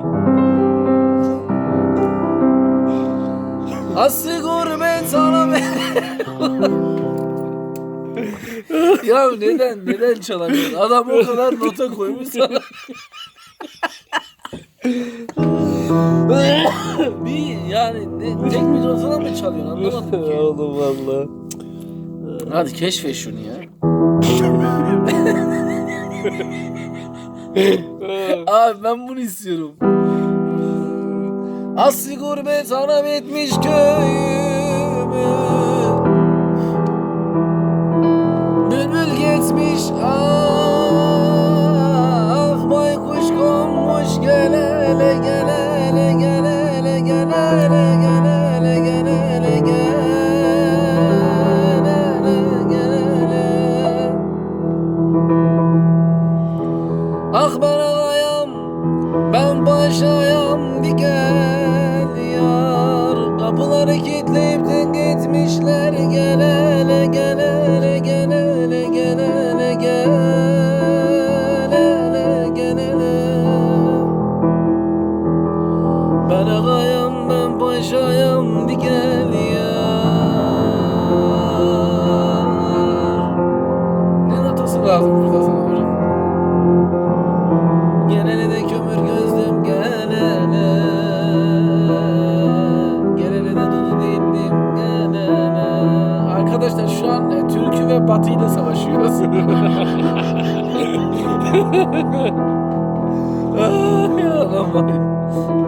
me. Aslı gurbet sana ya neden neden çalamıyorsun? Adam o kadar nota koymuş sana. bir yani ne, tek bir notada mı çalıyorsun anlamadım ki. Oğlum valla. Hadi keşfet şunu ya. Abi ben bunu istiyorum. Aslı gurbet harap etmiş köyümü Bülbül gitmiş ah Baykuş konmuş gel hele gel hele Ah ben ağayam, ben paşayam bir gel yar Kapıları kilitleyip de gitmişler. Gel hele gel hele gel hele gel hele gel Ben ağayam, ben paşayam bir gel yar. Ne notası lazım burada batıyla savaşıyoruz. Ah, Ay Allah'ım.